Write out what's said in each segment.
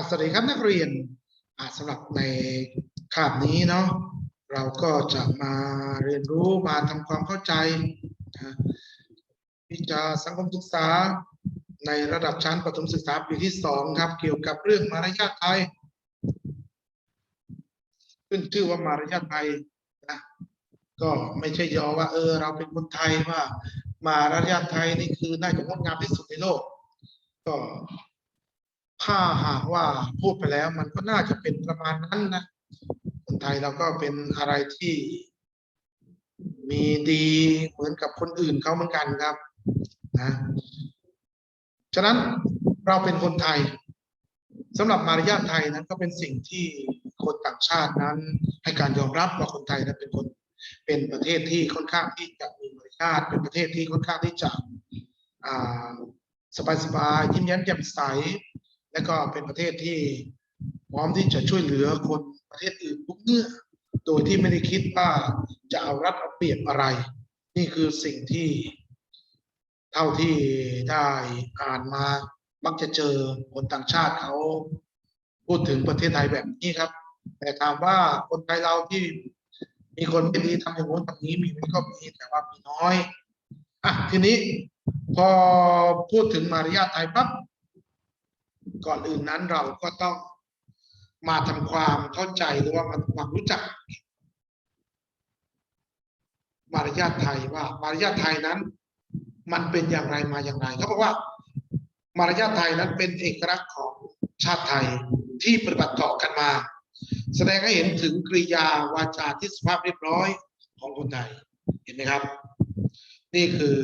อสวัสดีครับนักเรียนอะสำหรับในคาบนี้เนาะเราก็จะมาเรียนรู้มาทำความเข้าใจวิชาสังคมศึกษาในระดับชั้นประถมศึกษาปีที่สองครับเกี่ยวกับเรื่องมารยาทไทยขึ้นชื่อว่ามารยาทไทยนะก็ไม่ใช่ยอว่าเออเราเป็นคนไทยว่ามารยาทไทยนี่คือน่าจะงดงามที่สุดในโลก ก็ ถ้าหากว่าพูดไปแล้วมันก็น่าจะเป็นประมาณนั้นนะคนไทยเราก็เป็นอะไรที่มีดีเหมือนกับคนอื่นเขาเหมือนกันครับนะฉะนั้นเราเป็นคนไทยสำหรับมารยาทไทยนั้นก็เป็นสิ่งที่คนต่างชาตินั้น ให้การยอมรับว่าคนไทยนั้นเป็นคนเป็นประเทศที่ค่อนข้างที่จะมีมารยาทเป็นประเทศที่ค่อนข้างที่จะอ่าสบายๆยิ้มแย้มแจ่มใส และก็เป็นประเทศที่พร้อมที่จะช่วยเหลือคนประเทศอื่นทุกเมื่อโดยที่ไม่ได้คิดว่าจะเอารัดเอาเปรียบอะไร นี่คือสิ่งที่เท่าที่ได้อ่านมามักจะเจอคนต่างชาติเขาพูดถึงประเทศไทยแบบนี้ครับ แต่ถามว่าคนไทยเราที่มีคนไม่ดีทำอย่างโน้นทำนี้มีไหมก็มีแต่ว่ามีน้อยอะทีนี้พอพูดถึงมารยาทไทยปั๊บ ก่อนอื่นนั้นเราก็ต้องมาทำความเข้าใจหรือว่ามาความรู้จัก มารยาทไทยว่ามารยาทไทยนั้น มันเป็นอย่างไรมาอย่างไรเขาบอกว่า มารยาทไทยนั้นเป็นเอกลักษณ์ของชาติไทยที่ปฏิบัติต่อกันมา แสดงให้เห็นถึงกริยาวาจาที่สุภาพเรียบร้อยของคนไทยเห็นไหมครับ นี่คือ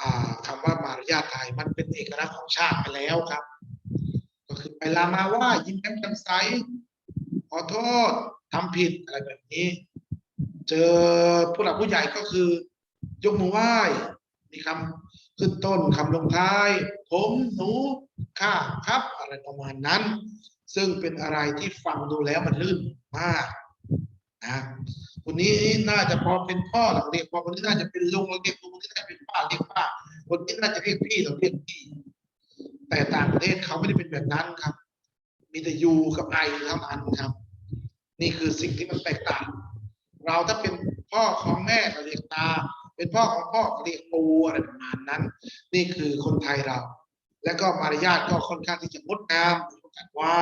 อ่าคำว่ามารยาทไทยมันเป็นเอกลักษณ์ของชาติไปแล้วครับ คือไปลามาว่ายิ้มแย้มแจ่มใสขอโทษทำผิดอะไรแบบนี้ เจอผู้หลักผู้ใหญ่ก็คือ ยกมือไหว้มีคำขึ้นต้นคำลงท้าย ผมหนูข้าครับอะไรประมาณนั้น ซึ่งเป็นอะไรที่ฟังดูแล้วมันลื่นมากนะคนนี้น่าจะพอเป็นพ่อเราเรียกพ่อคนนี้น่าจะเป็นลุงเราเรียกลุงคนนี้น่าจะเป็นป้าเรียกป้าคนนี้น่าจะเรียกพี่เราเรียกพี่ แต่ต่างประเทศเขาไม่ได้เป็นแบบนั้นครับ มีแต่ยูกับไอเท่านั้นครับ นี่คือสิ่งที่มันแตกต่าง เราถ้าเป็นพ่อของแม่ก็เรียกตา เป็นพ่อของพ่อเรียกปูอะไรประมาณนั้น นี่คือคนไทยเรา และก็มารยาทก็ค่อนข้างที่จะงดงามการไหว้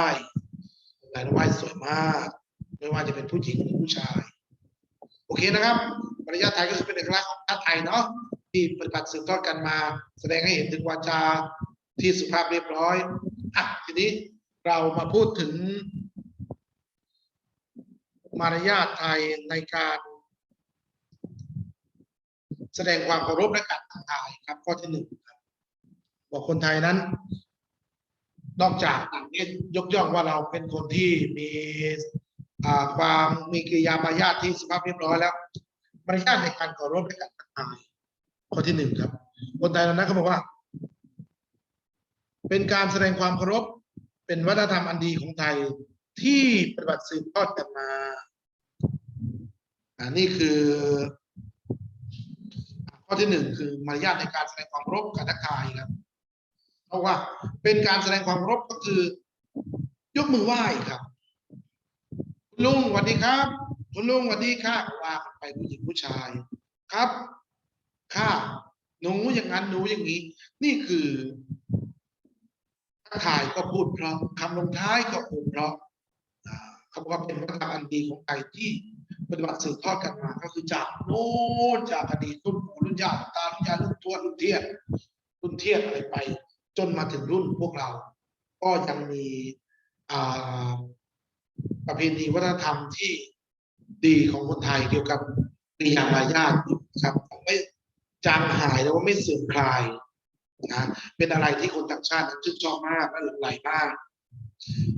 การไหว้สวยมาก ไม่ว่าจะเป็นผู้หญิงหรือผู้ชาย โอเคนะครับมารยาทไทยก็คือเป็นเอกลักษณ์ของชาติไทยเนาะที่ปฏิบัติสืบทอดกันมา แสดงให้เห็นถึงวาจา ที่สุภาพเรียบร้อยอะทีนี้เรามาพูดถึง มารยาทไทยในการแสดงความเคารพและการทักทายครับ ข้อที่หนึ่งครับบอกคนไทยนั้น นอกจากต่างประเทศยกย่องว่าเราเป็นคนที่มีความมีกิริยามารยาทที่สุภาพเรียบร้อยแล้วมารยาทในการเคารพและการทักทาย ข้อที่หนึ่งครับ คนไทยเรานั้นเขาบอกว่า เป็นการแสดงความเคารพเป็นวัฒนธรรมอันดีของไทยที่ปฏิบัติสืบทอดกันมาอ่านี่คือ ข้อที่หนึ่งคือมารยาทในการแสดงความเคารพการทักทายครับเพราะว่าเป็นการแสดงความเคารพก็คือ ยกมือไหว้ครับคุณลุงสวัสดีครับคุณลุงสวัสดีค่ะว่ากันไปผู้หญิงผู้ชายครับค่ะหนูอย่างนั้นหนูอย่างนี้ นี่คือ ทักทายก็พูดเพราะคำลงท้ายก็พูดเพราะเขาบอกว่าเป็นวัฒนธรรมอันดีของไทยที่ปฏิบัติสืบทอดกันมา ก็คือจากโน้นจากอดีตรุ่นปู่รุ่นย่าตารุ่นยายรุ่นทวดรุ่นเทียนรุ่นเทียนอะไรไป จนมาถึงรุ่นพวกเรา ก็ยังมีประเพณีวัฒนธรรมที่ดีของคนไทยเกี่ยวกับปริยามายาทอยู่ครับไม่จางหายแล้วว่าไม่เสื่อมคลาย นะเป็นอะไรที่คนต่างชาติชื่นชอบมากและหลงไหลมาก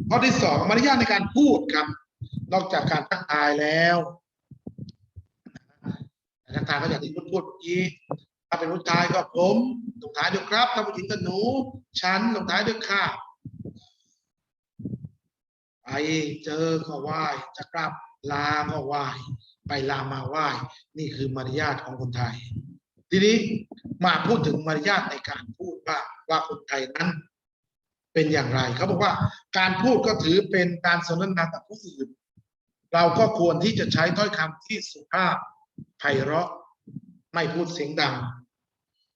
ข้อที่สองมารยาทในการพูดครับ นอกจากการทักทายแล้วทักทายก็อย่างที่พูดพูดเมื่อกี้ถ้าเป็นผู้ชายก็ผมลงท้ายด้วยครับ ถ้าผู้หญิงก็หนูฉันลงท้ายด้วยค่ะไปเจอก็ไหว้จะกลับลาก็ไหว้ไปลามาไหว้นี่คือมารยาทของคนไทย ทีนี้มาพูดถึงมารยาทในการ ว่าว่าคนไทยนั้น เป็นอย่างไรเขาบอกว่าการพูดก็ถือเป็นการสนทนากับผู้อื่น เราก็ควรที่จะใช้ถ้อยคำที่สุภาพไพเราะไม่พูดเสียงดัง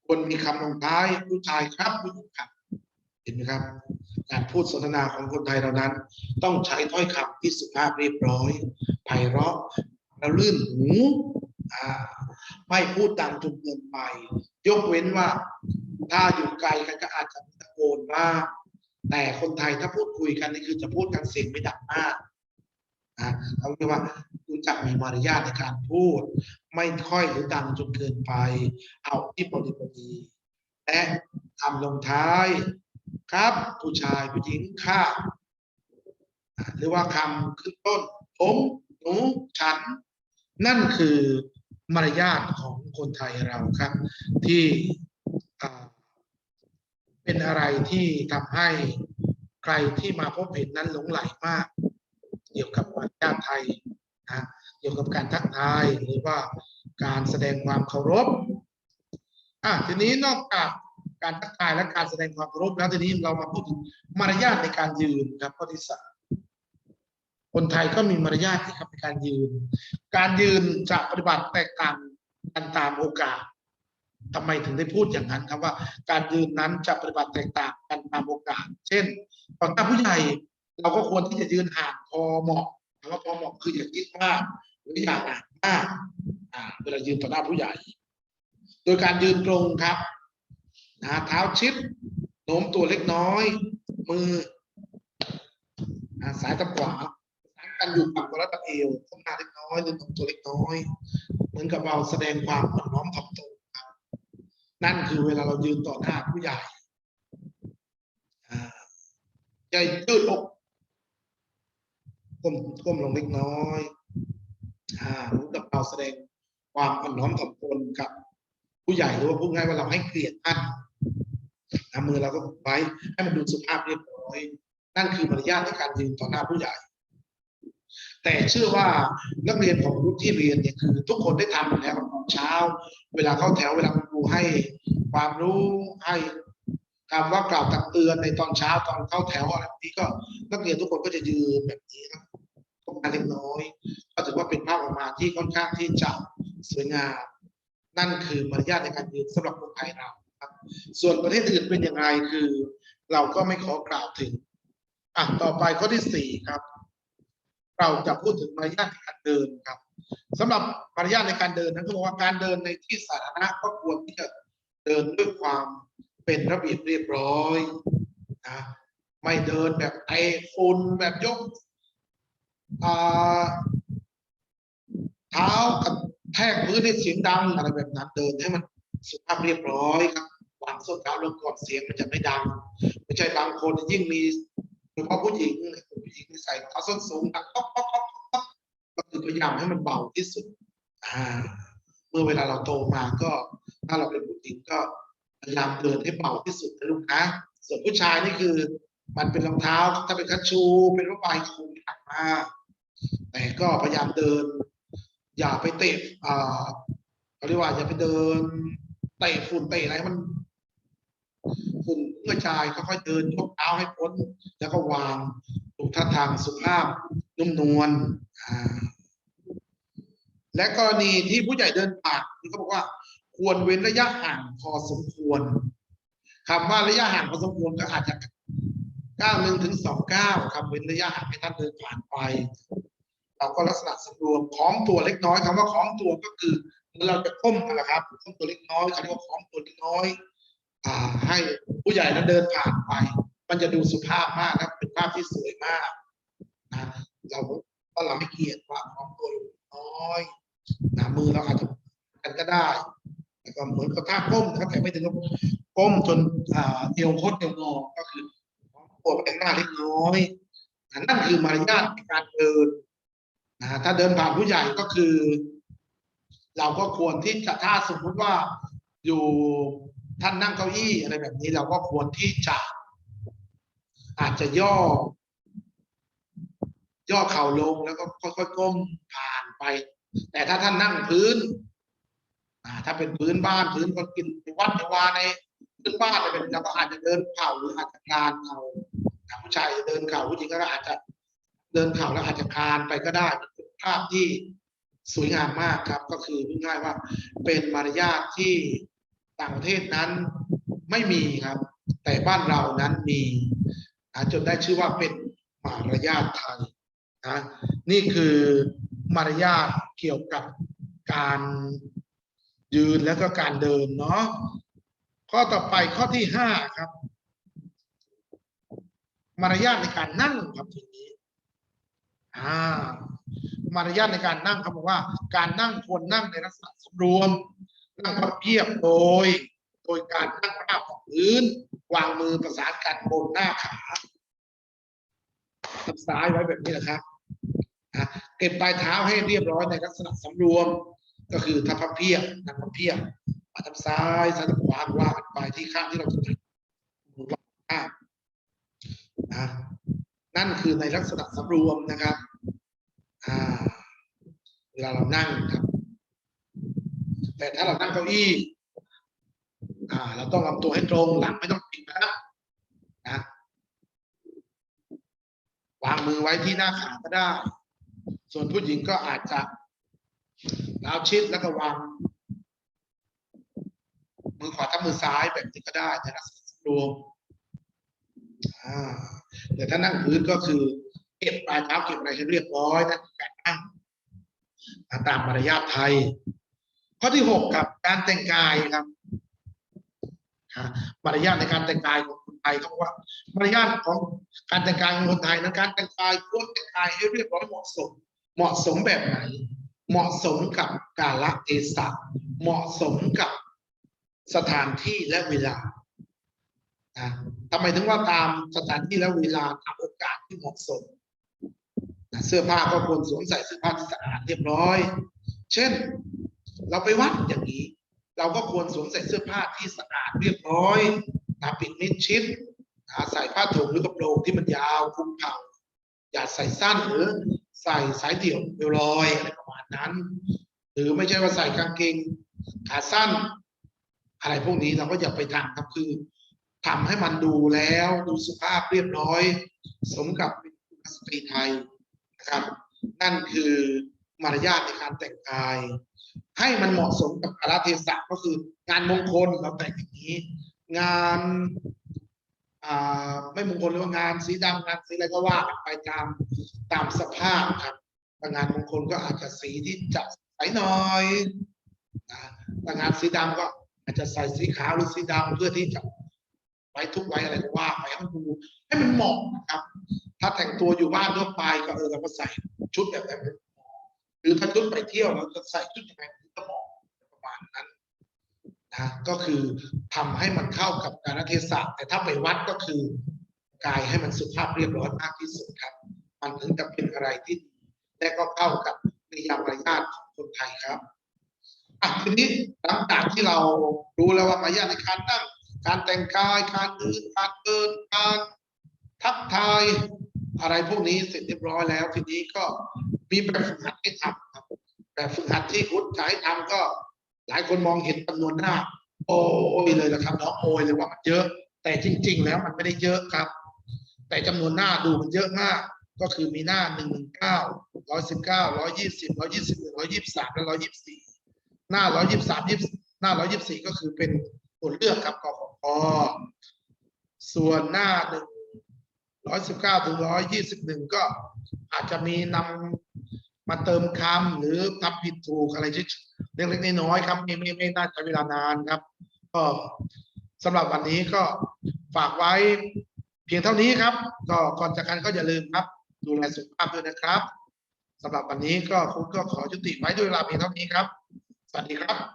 ควรมีคำลงท้ายผู้ชายครับผู้หญิงครับเห็นไหมครับ การพูดสนทนาของคนไทยเรานั้น ต้องใช้ถ้อยคำที่สุภาพเรียบร้อยไพเราะแล้วลื่นหูไม่พูดดังจนเกินไปยกเว้นว่า ถ้าอยู่ไกลกันก็อาจจะตะโกนบ้างแต่คนไทยถ้าพูดคุยกันนี่คือจะพูดกันเสียงไม่ดังมากอ่าเขาเรียกว่ารู้จักมีมารยาทในการพูด ไม่ค่อยหรือดังจนเกินไป เอาที่พอดีพอดีและคำลงท้ายครับ ผู้ชายผู้หญิงค่ะอ่าหรือว่าคำขึ้นต้นผมหนูฉัน นั่นคือมารยาทของคนไทยเราครับ ที่ เป็นอะไรที่ทำให้ใครที่มาพบเห็นนั้นหลงไหลมาก เกี่ยวกับมารยาทไทยนะเกี่ยวกับการทักทายหรือว่าการแสดงความเคารพอะทีนี้นอกจากการทักทายและการแสดงความเคารพแล้วทีนี้เรามาพูดถึงมารยาทในการยืนครับข้อที่สามคนไทยก็มีมารยาทนะครับในการยืน การยืนจะปฏิบัติแตกต่างกันตามโอกาส ทำไมถึงได้พูดอย่างนั้นครับว่า การยืนนั้นจะปฏิบัติแตกต่างกันตามโอกาส เช่นต่อหน้าผู้ใหญ่เราก็ควรที่จะยืนห่างพอเหมาะคำว่าพอเหมาะคืออย่าคิดมากหรืออย่าห่างมากอ่าเวลายืนต่อหน้าผู้ใหญ่ โดยการยืนตรงครับนะเท้าชิดโน้มตัวเล็กน้อย มืออ่าซ้ายกับขวากันอยู่ฝั่งตัวระดับเอวก้มหน้าเล็กน้อยหรือโน้มตัวเล็กน้อย เหมือนกับเราแสดงความอ่อนน้อมถ่อมตน นั่นคือเวลาเรายืนต่อหน้าผู้ใหญ่ใจยืดอกก้มก้มลงเล็กน้อยอ่าเหมือนกับเราแสดงความอ่อนน้อมถ่อมตนกับ ผู้ใหญ่หรือว่าพูดง่ายว่าเราให้เกียรติท่านนะมือเราก็ไว้ให้มันดูสุภาพเรียบร้อย นั่นคือมารยาทในการยืนต่อหน้าผู้ใหญ่ แต่เชื่อว่านักเรียนของรุ่นที่เรียนเนี่ยคือ ทุกคนได้ทำแล้วตอนเช้า เวลาเข้าแถวเวลาครูให้ความรู้ให้คำว่ากล่าวตักเตือนในตอนเช้าตอนเข้าแถวอะไรนี้ก็นักเรียนทุกคนก็จะยืนแบบนี้ครับตรงนั้นเล็กน้อย ก็ถือว่าเป็นภาพออกมาที่ค่อนข้างที่จะสวยงามนั่นคือมารยาทในการยืนสำหรับคนไทยเราครับ ส่วนประเทศอื่นเป็นยังไงคือ เราก็ไม่ขอกล่าวถึงอะต่อไปข้อที่สี่ครับ เราจะพูดถึงมารยาทในการเดินครับสำหรับมารยาทในการเดินนั้นเขาบอกว่าการเดินในที่สาธารณะก็ควรที่จะเดินด้วยความเป็นระเบียบเรียบร้อยนะไม่เดินแบบไอฝุ่นแบบยกอ่าเท้ากับแทกพื้นให้เสียงดังอะไรแบบนั้นเดินให้มันสุภาพเรียบร้อยครับวางส้นเท้าลงก่อนเสียงมันจะไม่ดังไม่ใช่บางคนยิ่งมีโดยเฉพาะผู้หญิง ผู้หญิงที่ใส่เท้าส้นสูงดังป๊อกป๊อกป๊อกป๊อกก็คือพยายามให้มันเบาที่สุด อ่า เมื่อเวลาเราโตมาก็ ถ้าเราเป็นผู้หญิงก็พยายามเดินให้เบาที่สุดนะลูกนะส่วนผู้ชายนี่คือ มันเป็นรองเท้าถ้าเป็นคัชชู เป็นผ้าใบคงหนักมากแต่ก็พยายามเดิน อย่าไปเตะอ่าเขาเรียกว่าอย่าไปเดินเตะฝุ่นเตะอะไรให้มัน ฝุ่นกระจายค่อยๆเดินยกเท้าให้พ้น แล้วก็วางถูกท่าทางสุภาพนุ่มนวลและกรณีที่ผู้ใหญ่เดินผ่านเขาบอกว่า ควรเว้นระยะห่างพอสมควรคำว่าระยะห่างพอสมควรก็อาจจะก้าวหนึ่งถึงสองก้าวครับเว้นระยะห่างให้ท่านเดินผ่านไป เราก็ลักษณะสำรวมของตัวเล็กน้อยคำว่าของตัวก็คือเราจะก้มนั่นแหละครับก้มตัวเล็กน้อยเขาเรียกว่าของตัวเล็กน้อยอ่า ให้ผู้ใหญ่นั้นเดินผ่านไป มันจะดูสุภาพมากครับเป็นภาพที่สวยมากนะเราก็เราไม่เกียดว่าของตัวน้อยนะมือเราอาจจะกันก็ได้แต่ก็เหมือนกับท่าก้มนะครับแต่ไม่ถึงกับก้มจนอ่าเอวโคตรเอวงอก็คือของตัวไปข้งหน้าเล็กน้อยนั่นคือมารยาทในการเดินนะถ้าเดินผ่านผู้ใหญ่ก็คือ เราก็ควรที่จะถ้าสมมุติว่าอยู่ ท่านนั่งเก้าอี้อะไรแบบนี้เราก็ควรที่จะ อาจจะย่อ ย่อเข่าลงแล้วก็ค่อยๆก้มผ่านไป แต่ถ้าท่านนั่งพื้นถ้าเป็นพื้นบ้านพื้นคนกินวัดในวาในพื้นบ้านเนี่ยเป็นเราก็อาจจะเดินเข่าหรืออาจจะคลานเอาผู้ชายเดินเข่าผู้หญิงก็อาจจะเดินเข่าแล้วอาจจะคลานไปก็ได้เป็นภาพที่สวยงามมากครับ ก็คือพูดง่ายๆว่าเป็นมารยาทที่ ต่างประเทศนั้นไม่มีครับ แต่บ้านเรานั้นมีนะจนได้ชื่อว่าเป็นมารยาทไทยนะนี่คือมารยาทเกี่ยวกับการยืนแล้วก็การเดินเนาะข้อต่อไปข้อที่ห้าครับ มารยาทในการนั่งครับทีนี้อ่ามารยาทในการนั่งเขาบอกว่า การนั่งควรนั่งในลักษณะสำรวม นั่งพับเพียบโดย โดยการนั่งราบกับพื้น วางมือประสานกันบนหน้าขาทำซ้ายไว้แบบนี้นะครับเก็บปลายเท้าให้เรียบร้อยในลักษณะสำรวม ก็คือทับพับเพียบนั่งพับเพียบมาทำซ้ายซ้ายทางขวาวากันไปที่ข้างที่เราถนัดมือวางข้างนะนั่นคือในลักษณะสำรวมนะครับเวลาเรานั่งครับ แต่ถ้าเรานั่งเก้าอี้อ่า เราต้องลำตัวให้ตรงหลังไม่ต้องปิดนะนะวางมือไว้ที่หน้าขาก็ได้ ส่วนผู้หญิงก็อาจจะเท้าชิดแล้วก็วางมือขวาทับมือซ้ายแบบนี้ก็ได้ในลักษณะรวมแต่ถ้านั่งพื้นก็คือ เก็บปลายเท้าเก็บอะไรให้เรียบร้อยนั่นคือการนั่งตามมารยาทไทย ข้อที่หกครับ การแต่งกายครับอ่ามารยาทในการแต่งกายของคนไทยเขาบอกว่ามารยาทของการแต่งกายของคนไทยนั้นการแต่งกายควรแต่งกายให้เรียบร้อยเหมาะสม เหมาะสมแบบไหน เหมาะสมกับกาลเทศะเหมาะสมกับสถานที่และเวลาทำไมถึงว่าตามสถานที่และเวลาตามโอกาสที่เหมาะสมเสื้อผ้าก็ควรสวมใส่เสื้อผ้าที่สะอาดเรียบร้อย เช่น เราไปวัดอย่างนี้ เราก็ควรสวมใส่เสื้อผ้าที่สะอาดเรียบร้อยนะปิดมิดชิดนะใส่ผ้าถุงหรือกระโปรงที่มันยาวคลุมเข่าอย่าใส่สั้นหรือใส่สายเดี่ยวเรียวลอยอะไรประมาณนั้น หรือไม่ใช่ว่าใส่กางเกงขาสั้น อะไรพวกนี้เราก็อย่าไปทำครับคือทำให้มันดูแล้วดูสุภาพเรียบร้อย สมกับเป็นสตรีไทยนะครับ นั่นคือ มารยาทในการแต่งกาย ให้มันเหมาะสมกับกาลเทศะก็คืองานมงคลเราแต่งอย่างนี้ งานไม่มงคลหรือว่างานสีดำงานสีอะไรก็ว่าไปตามตามสภาพครับแต่งานมงคลก็อาจจะสีที่จัดใสหน่อยนะแต่งานสีดำก็อาจจะใส่สีขาวหรือสีดำเพื่อที่จะไว้ทุกไว้อะไรก็ว่าไปให้มันดูให้มันเหมาะนะครับ ถ้าแต่งตัวอยู่บ้านทั่วไปก็เออเราก็ใส่ชุดแบบแบบนี้ หรือถ้าชุดไปเที่ยวเราจะใส่ชุดยังไงมันก็เหมาะประมาณนั้นนะก็คือทำให้มันเข้ากับการเทศะแต่ถ้าไปวัดก็คือกายให้มันสุภาพเรียบร้อยมากที่สุดครับ มันถึงจะเป็นอะไรที่ดีและก็เข้ากับนิยามมารยาทของคนไทยครับอะทีนี้หลังจากที่เรารู้แล้วว่ามารยาทในการนั่งการแต่งกายการเดินการเดินการทักทายอะไรพวกนี้เสร็จเรียบร้อยแล้ว ทีนี้ก็ มีแบบฝึกหัดให้ทำครับแบบฝึกหัดที่คุณให้ทำก็ หลายคนมองเห็นจำนวนหน้า โอ้ยเลยนะครับน้องโอยเลยว่ามันเยอะ แต่จริง ๆ แล้วมันไม่ได้เยอะครับ แต่จำนวนหน้าดูมันเยอะมาก ก็คือมีหน้าหนึ่งหนึ่งเก้าร้อยสิบเก้าร้อยยี่สิบร้อยยี่สิบหนึ่งร้อยยี่สิบสามและร้อยยี่สิบสี่หน้าร้อยยี่สิบสามยี่สิบหน้าร้อยยี่สิบสี่ก็คือเป็นตัวเลือกครับกขพส่วนหน้าหนึ่งร้อยสิบเก้าถึงร้อยยี่สิบหนึ่งก็อาจจะมีนำ มาเติมคำหรือทำผิดถูกอะไรเล็กๆน้อยๆครับไม่ไม่ไม่น่าใช้เวลานานครับ ก็สำหรับวันนี้ก็ฝากไว้เพียงเท่านี้ครับ ก็ก่อนจากกันก็อย่าลืมครับ ดูแลสุขภาพด้วยนะครับสำหรับวันนี้ก็คุณก็ขอจุติไว้ด้วยเวลาเพียงเท่านี้ครับ สวัสดีครับ